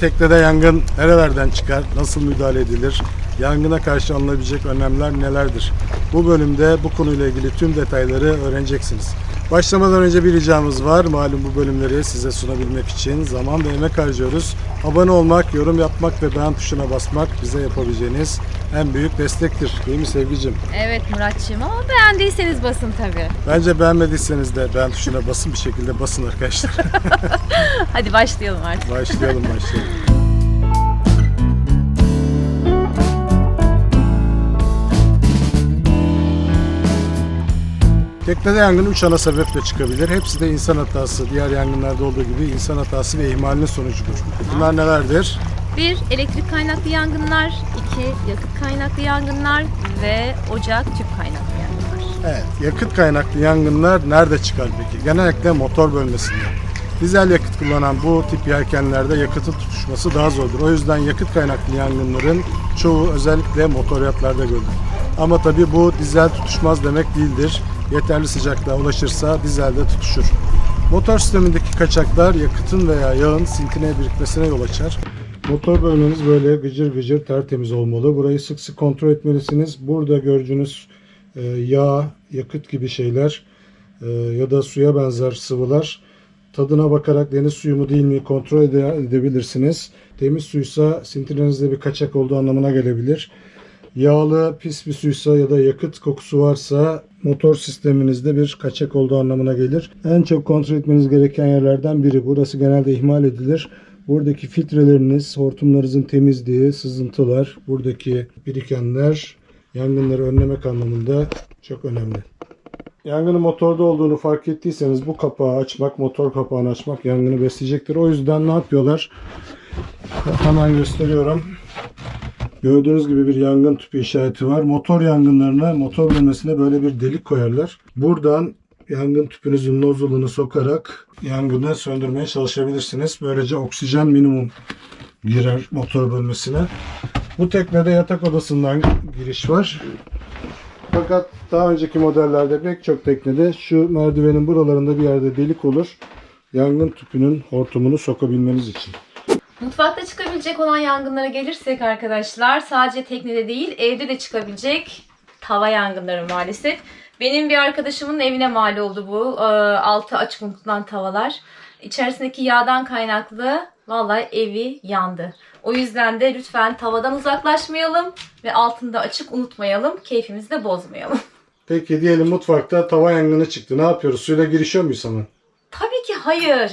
Teknede yangın nerelerden çıkar? Nasıl müdahale edilir? Yangına karşı alınabilecek önlemler nelerdir? Bu bölümde bu konuyla ilgili tüm detayları öğreneceksiniz. Başlamadan önce bir ricamız var. Malum bu bölümleri size sunabilmek için zaman ve emek harcıyoruz. Abone olmak, yorum yapmak ve beğen tuşuna basmak bize yapabileceğiniz en büyük destektir. Değil mi sevgicim? Evet Muratçığım ama beğendiyseniz basın tabii. Bence beğenmediyseniz de beğen tuşuna basın bir şekilde basın arkadaşlar. Hadi başlayalım artık. başlayalım başlayalım. Teknede yangın 3 ana sebeple çıkabilir. Hepsi de insan hatası, diğer yangınlarda olduğu gibi insan hatası ve ihmalinin sonucudur. Bunlar nelerdir? Bir, elektrik kaynaklı yangınlar. iki yakıt kaynaklı yangınlar. Ve ocak tüp kaynaklı yangınlar. Evet, yakıt kaynaklı yangınlar nerede çıkar peki? Genellikle motor bölmesinde. Dizel yakıt kullanan bu tip yelkenlerde yakıtın tutuşması daha zordur. O yüzden yakıt kaynaklı yangınların çoğu özellikle motor yatlarda görülür. Ama tabii bu dizel tutuşmaz demek değildir. Yeterli sıcaklığa ulaşırsa dizelde tutuşur. Motor sistemindeki kaçaklar yakıtın veya yağın sintineye birikmesine yol açar. Motor bölmeniz böyle gıcır gıcır tertemiz olmalı. Burayı sık sık kontrol etmelisiniz. Burada gördüğünüz e, yağ, yakıt gibi şeyler e, ya da suya benzer sıvılar tadına bakarak deniz suyu mu değil mi kontrol ede- edebilirsiniz. Temiz suysa sintirenizde bir kaçak olduğu anlamına gelebilir. Yağlı, pis bir suysa ya da yakıt kokusu varsa motor sisteminizde bir kaçak olduğu anlamına gelir. En çok kontrol etmeniz gereken yerlerden biri. Burası genelde ihmal edilir. Buradaki filtreleriniz, hortumlarınızın temizliği, sızıntılar, buradaki birikenler yangınları önlemek anlamında çok önemli. Yangının motorda olduğunu fark ettiyseniz bu kapağı açmak, motor kapağını açmak yangını besleyecektir. O yüzden ne yapıyorlar? Hemen gösteriyorum. Gördüğünüz gibi bir yangın tüpü işareti var. Motor yangınlarına, motor bölmesine böyle bir delik koyarlar. Buradan yangın tüpünüzün nozulunu sokarak yangını söndürmeye çalışabilirsiniz. Böylece oksijen minimum girer motor bölmesine. Bu teknede yatak odasından giriş var. Fakat daha önceki modellerde pek çok teknede şu merdivenin buralarında bir yerde delik olur. Yangın tüpünün hortumunu sokabilmeniz için. Mutfakta çıkabilecek olan yangınlara gelirsek arkadaşlar sadece teknede değil evde de çıkabilecek tava yangınları maalesef. Benim bir arkadaşımın evine mal oldu bu. Ee, Altı açık unutulan tavalar. İçerisindeki yağdan kaynaklı vallahi evi yandı. O yüzden de lütfen tavadan uzaklaşmayalım ve altında açık unutmayalım. Keyfimizi de bozmayalım. Peki diyelim mutfakta tava yangını çıktı. Ne yapıyoruz? Suyla girişiyor muyuz hemen? Tabii ki hayır.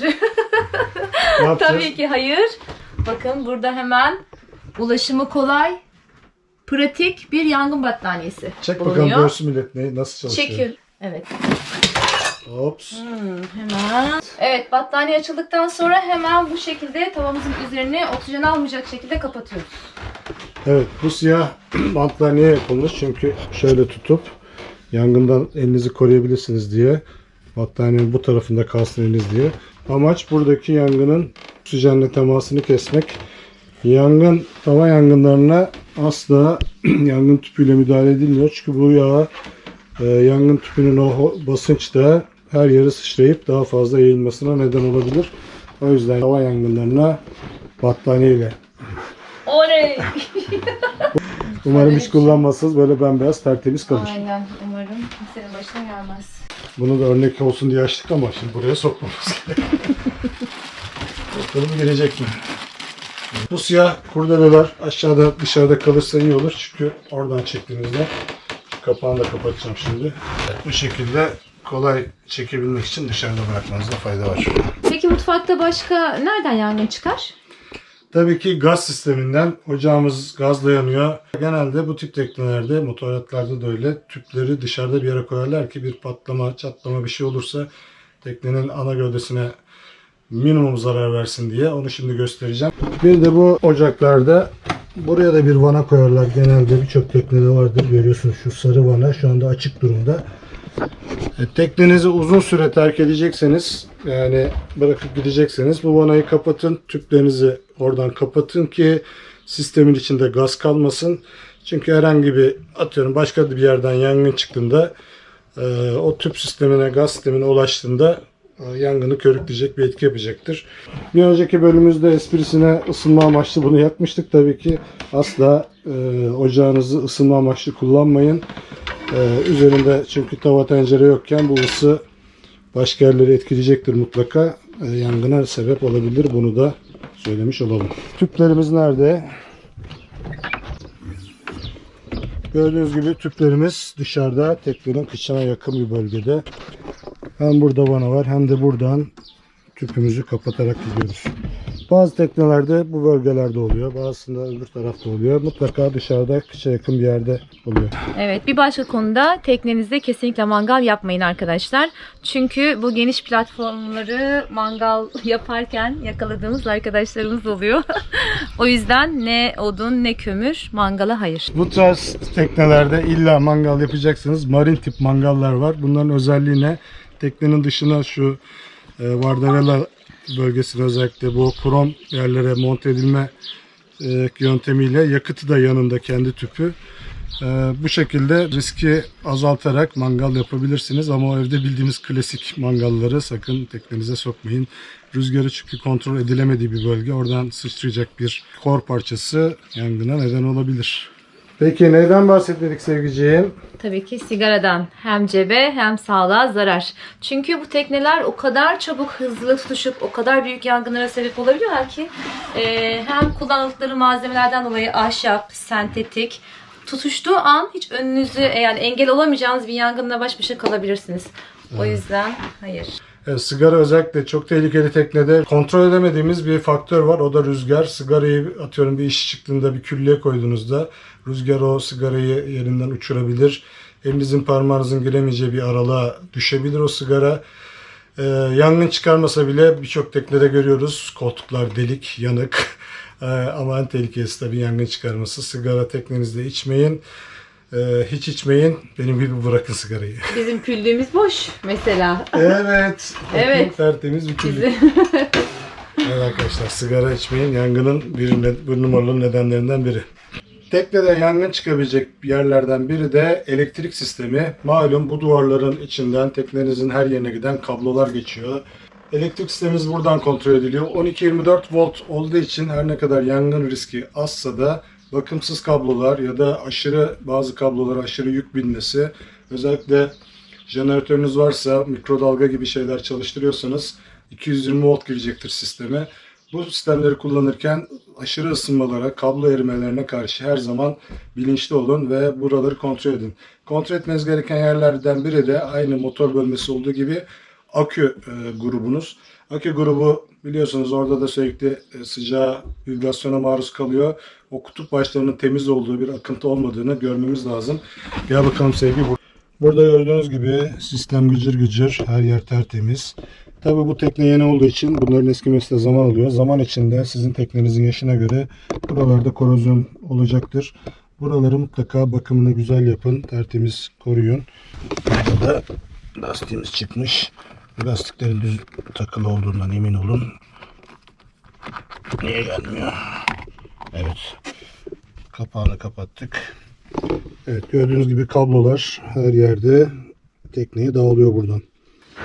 Tabii ki hayır. Bakın burada hemen ulaşımı kolay, pratik bir yangın battaniyesi Çek bakalım bulunuyor. görsün millet ne, nasıl çalışıyor. Çekiyor. Evet. Ops. Hmm, hemen. Evet battaniye açıldıktan sonra hemen bu şekilde tavamızın üzerini oksijen almayacak şekilde kapatıyoruz. Evet bu siyah bantlar niye yapılmış? Çünkü şöyle tutup yangından elinizi koruyabilirsiniz diye. Battaniyenin bu tarafında kalsın eliniz diye. Amaç buradaki yangının oksijenle temasını kesmek. Yangın, tava yangınlarına asla yangın tüpüyle müdahale edilmiyor. Çünkü bu yağ e, yangın tüpünün o ho- basınçta her yere sıçrayıp daha fazla yayılmasına neden olabilir. O yüzden tava yangınlarına battaniyeyle Oley! Umarım hiç kullanmazsınız. Böyle bembeyaz tertemiz kalır. Aynen umarım kimsenin başına gelmez. Bunu da örnek olsun diye açtık ama şimdi buraya sokmamız gerekiyor. Bakalım girecek mi? Bu siyah kurdeleler aşağıda dışarıda kalırsa iyi olur. Çünkü oradan çektiğimizde şu kapağını da kapatacağım şimdi. Bu şekilde kolay çekebilmek için dışarıda bırakmanızda fayda var. Peki mutfakta başka nereden yangın çıkar? Tabii ki gaz sisteminden ocağımız gazla yanıyor. Genelde bu tip teknelerde, motorlatlarda da öyle tüpleri dışarıda bir yere koyarlar ki bir patlama, çatlama bir şey olursa teknenin ana gövdesine minimum zarar versin diye. Onu şimdi göstereceğim. Bir de bu ocaklarda buraya da bir vana koyarlar. Genelde birçok teknede vardır. Görüyorsunuz şu sarı vana şu anda açık durumda. E, Teknenizi uzun süre terk edecekseniz yani bırakıp gidecekseniz bu vanayı kapatın. Tüplerinizi oradan kapatın ki sistemin içinde gaz kalmasın. Çünkü herhangi bir atıyorum başka bir yerden yangın çıktığında e, o tüp sistemine gaz sistemine ulaştığında e, yangını körükleyecek bir etki yapacaktır. Bir önceki bölümümüzde esprisine ısınma amaçlı bunu yapmıştık. Tabii ki asla e, ocağınızı ısınma amaçlı kullanmayın. E, üzerinde çünkü tava tencere yokken bu ısı başka yerleri etkileyecektir mutlaka. E, yangına sebep olabilir. Bunu da söylemiş olalım. Tüplerimiz nerede? Gördüğünüz gibi tüplerimiz dışarıda teknenin kıçına yakın bir bölgede. Hem burada vana var hem de buradan tüpümüzü kapatarak gidiyoruz. Bazı teknelerde bu bölgelerde oluyor. Bazısında öbür tarafta oluyor. Mutlaka dışarıda kıça yakın bir yerde oluyor. Evet bir başka konuda teknenizde kesinlikle mangal yapmayın arkadaşlar. Çünkü bu geniş platformları mangal yaparken yakaladığımız arkadaşlarımız oluyor. o yüzden ne odun ne kömür mangala hayır. Bu tarz teknelerde illa mangal yapacaksınız. Marin tip mangallar var. Bunların özelliği ne? Teknenin dışına şu e, Vardavela bölgesine özellikle bu krom yerlere monte edilme e, yöntemiyle yakıtı da yanında kendi tüpü. E, bu şekilde riski azaltarak mangal yapabilirsiniz ama o evde bildiğiniz klasik mangalları sakın teknenize sokmayın. Rüzgarı çünkü kontrol edilemediği bir bölge. Oradan sıçrayacak bir kor parçası yangına neden olabilir. Peki neyden bahsetmedik sevgiciğim? Tabii ki sigaradan hem cebe hem sağlığa zarar. Çünkü bu tekneler o kadar çabuk hızlı tutuşup o kadar büyük yangınlara sebep olabiliyorlar ki e, hem kullandıkları malzemelerden dolayı ahşap, sentetik tutuştuğu an hiç önünüzü yani engel olamayacağınız bir yangınla baş başa kalabilirsiniz. O yüzden hayır. Evet, sigara özellikle çok tehlikeli teknede kontrol edemediğimiz bir faktör var. O da rüzgar. Sigarayı atıyorum bir iş çıktığında bir küllüğe koyduğunuzda rüzgar o sigarayı yerinden uçurabilir. Elinizin parmağınızın giremeyeceği bir aralığa düşebilir o sigara. Ee, yangın çıkarmasa bile birçok teknede görüyoruz. Koltuklar delik, yanık. Ee, ama en tehlikelisi tabii yangın çıkarması. Sigara teknenizde içmeyin. Ee, hiç içmeyin. Benim gibi bırakın sigarayı. Bizim küllüğümüz boş mesela. Evet. Evet. Tertemiz bir küllük. Evet arkadaşlar sigara içmeyin yangının bir, bir numaralı nedenlerinden biri. Teknede yangın çıkabilecek yerlerden biri de elektrik sistemi. Malum bu duvarların içinden teknenizin her yerine giden kablolar geçiyor. Elektrik sistemimiz buradan kontrol ediliyor. 12-24 volt olduğu için her ne kadar yangın riski azsa da bakımsız kablolar ya da aşırı bazı kablolara aşırı yük binmesi özellikle jeneratörünüz varsa mikrodalga gibi şeyler çalıştırıyorsanız 220 volt girecektir sisteme. Bu sistemleri kullanırken aşırı ısınmalara, kablo erimelerine karşı her zaman bilinçli olun ve buraları kontrol edin. Kontrol etmeniz gereken yerlerden biri de aynı motor bölmesi olduğu gibi akü e, grubunuz. Akü grubu biliyorsunuz orada da sürekli e, sıcağa, vibrasyona maruz kalıyor. O kutup başlarının temiz olduğu bir akıntı olmadığını görmemiz lazım. Gel bakalım sevgi. bur- Burada gördüğünüz gibi sistem gıcır gıcır, her yer tertemiz. Tabi bu tekne yeni olduğu için bunların eskimesi de zaman alıyor. Zaman içinde sizin teknenizin yaşına göre buralarda korozyon olacaktır. Buraları mutlaka bakımını güzel yapın, tertemiz koruyun. Burada da lastiğimiz çıkmış. Lastiklerin düz takılı olduğundan emin olun. Niye gelmiyor? Evet. Kapağını kapattık. Evet gördüğünüz gibi kablolar her yerde tekneye dağılıyor buradan.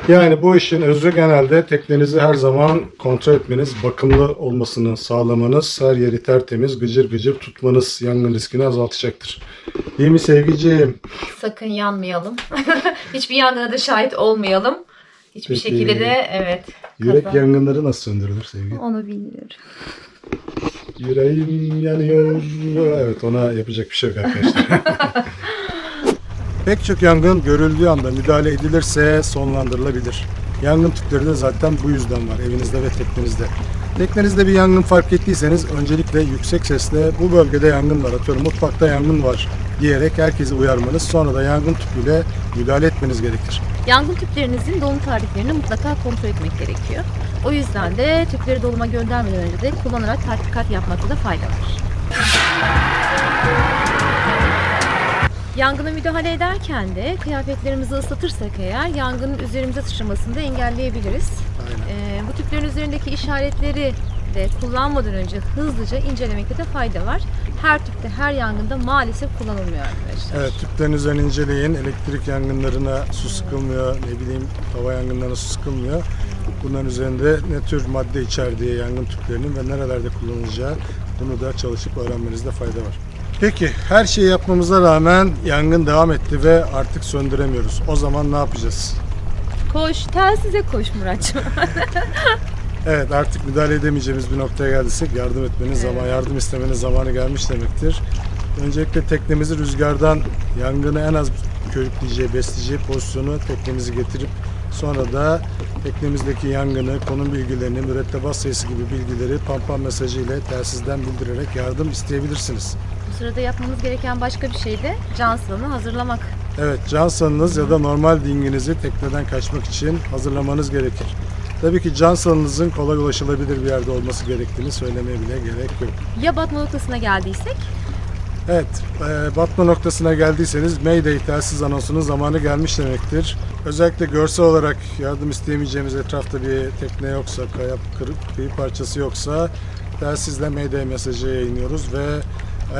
Yani bu işin özü genelde teknenizi her zaman kontrol etmeniz, bakımlı olmasını sağlamanız, her yeri tertemiz, gıcır gıcır tutmanız yangın riskini azaltacaktır. İyi mi sevgiciğim? Sakın yanmayalım. Hiçbir yangına da şahit olmayalım. Hiçbir Peki. şekilde de evet. Yürek kaza- yangınları nasıl söndürülür sevgi? Onu bilmiyorum. Yüreğim yanıyor. Evet ona yapacak bir şey yok arkadaşlar. Pek çok yangın görüldüğü anda müdahale edilirse sonlandırılabilir. Yangın tüpleri de zaten bu yüzden var evinizde ve teknenizde. Teknenizde bir yangın fark ettiyseniz öncelikle yüksek sesle bu bölgede yangın var atıyorum mutfakta yangın var diyerek herkesi uyarmanız sonra da yangın tüpüyle müdahale etmeniz gerekir. Yangın tüplerinizin dolum tarihlerini mutlaka kontrol etmek gerekiyor. O yüzden de tüpleri doluma göndermeden önce de kullanarak tatbikat yapmakta da fayda var. Yangına müdahale ederken de kıyafetlerimizi ıslatırsak eğer yangının üzerimize sıçramasını da engelleyebiliriz. Ee, bu tüplerin üzerindeki işaretleri Özellikle kullanmadan önce hızlıca incelemekte de fayda var. Her tüpte her yangında maalesef kullanılmıyor arkadaşlar. Evet tüplerin üzerine inceleyin. Elektrik yangınlarına su sıkılmıyor, ne bileyim hava yangınlarına su sıkılmıyor. Bunların üzerinde ne tür madde içerdiği yangın tüplerinin ve nerelerde kullanılacağı bunu da çalışıp öğrenmenizde fayda var. Peki her şeyi yapmamıza rağmen yangın devam etti ve artık söndüremiyoruz. O zaman ne yapacağız? Koş, telsize koş Muratçım. Evet artık müdahale edemeyeceğimiz bir noktaya geldiysek yardım etmenin zaman, yardım istemenin zamanı gelmiş demektir. Öncelikle teknemizi rüzgardan yangını en az körükleyeceği, besleyeceği pozisyonu teknemizi getirip sonra da teknemizdeki yangını, konum bilgilerini, mürettebat sayısı gibi bilgileri pampam mesajı ile telsizden bildirerek yardım isteyebilirsiniz. Bu sırada yapmamız gereken başka bir şey de can sığını hazırlamak. Evet, can salınız ya da normal dinginizi tekneden kaçmak için hazırlamanız gerekir. Tabii ki can salınızın kolay ulaşılabilir bir yerde olması gerektiğini söylemeye bile gerek yok. Ya batma noktasına geldiysek? Evet, e, batma noktasına geldiyseniz Mayday telsiz anonsunun zamanı gelmiş demektir. Özellikle görsel olarak yardım isteyemeyeceğimiz etrafta bir tekne yoksa, kaya, kırık, kıyı parçası yoksa telsizle Mayday mesajı yayınlıyoruz ve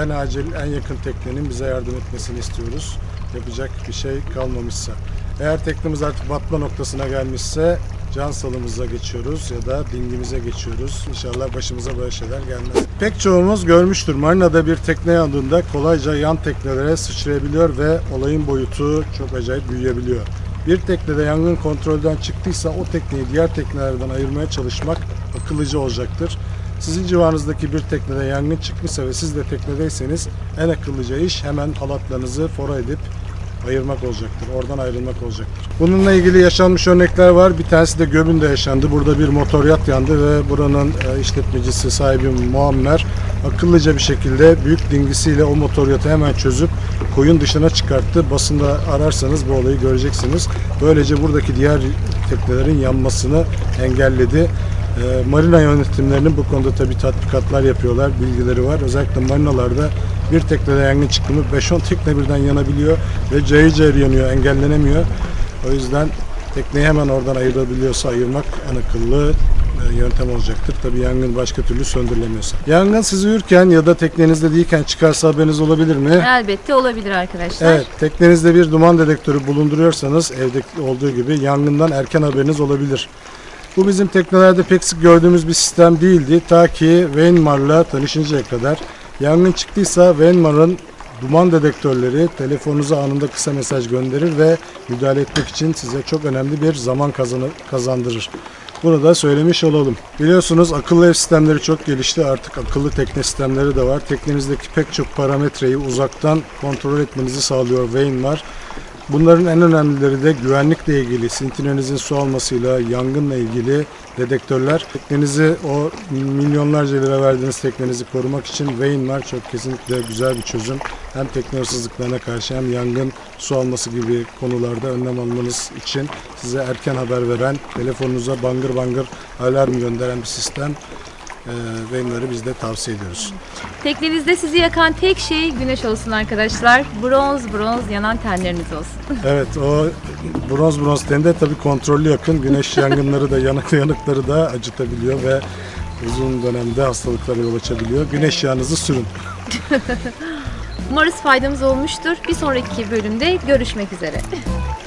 en acil, en yakın teknenin bize yardım etmesini istiyoruz. Yapacak bir şey kalmamışsa. Eğer teknemiz artık batma noktasına gelmişse can salımıza geçiyoruz ya da dingimize geçiyoruz. İnşallah başımıza böyle şeyler gelmez. Pek çoğumuz görmüştür. Marina'da bir tekne yandığında kolayca yan teknelere sıçrayabiliyor ve olayın boyutu çok acayip büyüyebiliyor. Bir teknede yangın kontrolden çıktıysa o tekneyi diğer teknelerden ayırmaya çalışmak akıllıca olacaktır. Sizin civarınızdaki bir teknede yangın çıkmışsa ve siz de teknedeyseniz en akıllıca iş hemen halatlarınızı fora edip ayırmak olacaktır. Oradan ayrılmak olacaktır. Bununla ilgili yaşanmış örnekler var. Bir tanesi de Göbün'de yaşandı. Burada bir motor yat yandı ve buranın e, işletmecisi, sahibi Muammer akıllıca bir şekilde büyük dingisiyle o motor yatı hemen çözüp koyun dışına çıkarttı. Basında ararsanız bu olayı göreceksiniz. Böylece buradaki diğer teknelerin yanmasını engelledi. E, marina yönetimlerinin bu konuda tabii tatbikatlar yapıyorlar, bilgileri var. Özellikle marinalarda bir teknede yangın çıktı mı 5-10 tekne birden yanabiliyor ve cayır cayır yanıyor, engellenemiyor. O yüzden tekneyi hemen oradan ayırabiliyorsa ayırmak en akıllı e, yöntem olacaktır. Tabii yangın başka türlü söndürülemiyorsa. Yangın sizi uyurken ya da teknenizde değilken çıkarsa haberiniz olabilir mi? Elbette olabilir arkadaşlar. Evet, teknenizde bir duman dedektörü bulunduruyorsanız evde olduğu gibi yangından erken haberiniz olabilir. Bu bizim teknelerde pek sık gördüğümüz bir sistem değildi ta ki Weinmar'la tanışıncaya kadar. Yangın çıktıysa Weinmar'ın duman dedektörleri telefonunuza anında kısa mesaj gönderir ve müdahale etmek için size çok önemli bir zaman kazandırır. Bunu da söylemiş olalım. Biliyorsunuz akıllı ev sistemleri çok gelişti. Artık akıllı tekne sistemleri de var. Teknenizdeki pek çok parametreyi uzaktan kontrol etmenizi sağlıyor Weinmar. Bunların en önemlileri de güvenlikle ilgili, sintirinizin su almasıyla, yangınla ilgili dedektörler. Teknenizi o milyonlarca lira verdiğiniz teknenizi korumak için Weinmar çok kesinlikle güzel bir çözüm. Hem tekne karşı hem yangın, su alması gibi konularda önlem almanız için size erken haber veren, telefonunuza bangır bangır alarm gönderen bir sistem. Ee, Weinmar'ı biz de tavsiye ediyoruz. Teknenizde sizi yakan tek şey güneş olsun arkadaşlar. Bronz bronz yanan tenleriniz olsun. Evet o bronz bronz tende tabii kontrollü yakın güneş yangınları da yanık yanıkları da acıtabiliyor ve uzun dönemde hastalıklara yol açabiliyor. Güneş yağınızı sürün. Umarız faydamız olmuştur. Bir sonraki bölümde görüşmek üzere.